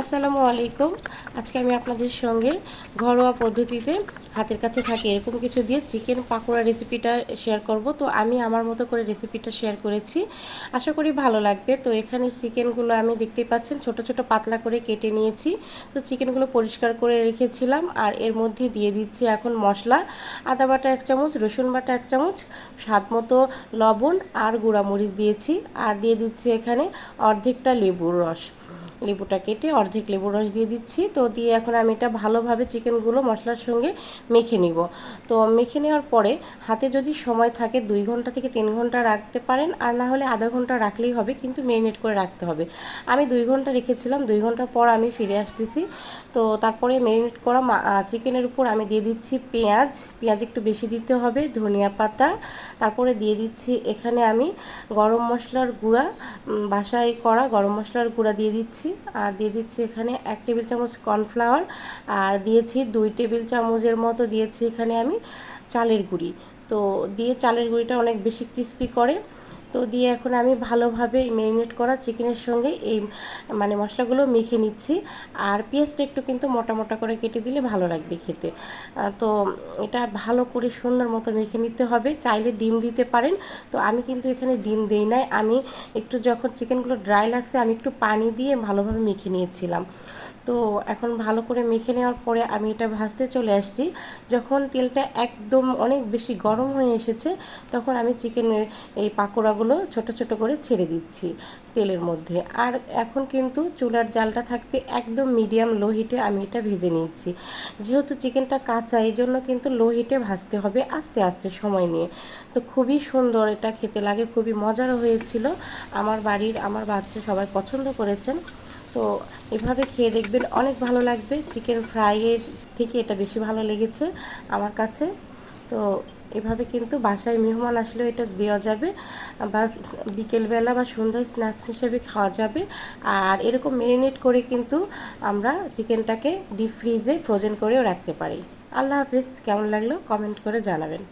আসসালামু আলাইকুম। আজকে আমি আপনাদের সঙ্গে ঘরোয়া পদ্ধতিতে হাতের কাছে থাকে এরকম কিছু দিয়ে চিকেন পাকোড়া রেসিপিটা শেয়ার করব। তো আমি আমার মতো করে রেসিপিটা শেয়ার করেছি। আশা করি ভালো লাগবে। তো এখানে চিকেনগুলো আমি দেখতেই পাচ্ছেন ছোট ছোট পাতলা করে কেটে নিয়েছি। তো চিকেনগুলো পরিষ্কার করে রেখেছিলাম আর এর মধ্যে দিয়ে দিচ্ছি এখন মশলা। আদা বাটা এক চামচ, রসুন বাটা এক চামচ, স্বাদ মতো লবণ আর গুঁড়ামরিচ দিয়েছি। আর দিয়ে দিচ্ছি এখানে অর্ধেকটা লেবুর রস। লেবুটা কেটে অর্ধেক লেবুর রস দিয়ে দিচ্ছি। তো দিয়ে এখন আমি এটা ভালোভাবে চিকেনগুলো মশলার সঙ্গে মেখে নিব। তো মেখে নেওয়ার পরে হাতে যদি সময় থাকে দুই ঘণ্টা থেকে তিন ঘণ্টা রাখতে পারেন, আর না হলে আধা ঘণ্টা রাখলেই হবে, কিন্তু মেরিনেট করে রাখতে হবে। আমি দুই ঘণ্টা রেখেছিলাম, দুই ঘণ্টার পর আমি ফিরে আসতেছি। তো তারপরে মেরিনেট করা চিকেনের উপর আমি দিয়ে দিচ্ছি পেঁয়াজ। পেঁয়াজ একটু বেশি দিতে হবে, ধনিয়া পাতা। তারপরে দিয়ে দিচ্ছি এখানে আমি গরম মশলার গুঁড়া বাসায় করা গরম মশলার গুঁড়া দিয়ে দিচ্ছি। আর দিয়ে দিচ্ছি এখানে এক টেবিল চামচ কর্নফ্লাওয়ার আর দিয়েছি দুই টেবিল চামচের মতো দিয়েছি এখানে আমি চালের গুঁড়ি। তো দিয়ে চালের গুঁড়িটা অনেক বেশি ক্রিস্পি করে তো দিয়ে এখন আমি ভালোভাবে ম্যারিনেট করা চিকেনের সঙ্গে এই মানে মশলাগুলো মেখে নিচ্ছি। আর পেঁয়াজটা একটু কিন্তু মোটা মোটা করে কেটে দিলে ভালো লাগবে খেতে। তো এটা ভালো করে সুন্দর মতো মেখে নিতে হবে। চাইলে ডিম দিতে পারেন। তো আমি কিন্তু এখানে ডিম দেই নাই। আমি একটু যখন চিকেনগুলো ড্রাই লাগছে, আমি একটু পানি দিয়ে ভালোভাবে মেখে নিয়েছিলাম। তো এখন ভালো করে মেখে নেওয়ার পরে আমি এটা ভাজতে চলে আসছি। যখন তেলটা একদম অনেক বেশি গরম হয়ে এসেছে, তখন আমি চিকেনের এই পাকোড়াগুলো ছোট ছোট করে ছেড়ে দিচ্ছি তেলের মধ্যে। আর এখন কিন্তু চুলার জালটা থাকবে একদম মিডিয়াম লো হিটে আমি এটা ভেজে নিচ্ছি। যেহেতু চিকেনটা কাঁচা, এই জন্য কিন্তু লো হিটে ভাজতে হবে আস্তে আস্তে সময় নিয়ে। তো খুবই সুন্দর এটা খেতে লাগে, খুবই মজারও হয়েছিল। আমার বাড়ির, আমার বাচ্চা সবাই পছন্দ করেছেন। তো এভাবে খেয়ে দেখবেন অনেক ভালো লাগবে। চিকেন ফ্রাইয়ের থেকে এটা বেশি ভালো লেগেছে আমার কাছে। তো এভাবে কিন্তু বাসায় মেহমান আসলেও এটা দেওয়া যাবে। বা বিকেলবেলা বা সন্ধ্যায় স্ন্যাক্স হিসেবে খাওয়া যাবে। আর এরকম মেরিনেট করে কিন্তু আমরা চিকেনটাকে ডিপ ফ্রিজে ফ্রোজেন করেও রাখতে পারি। আল্লাহ হাফিজ, কেমন লাগল? কমেন্ট করে জানাবেন।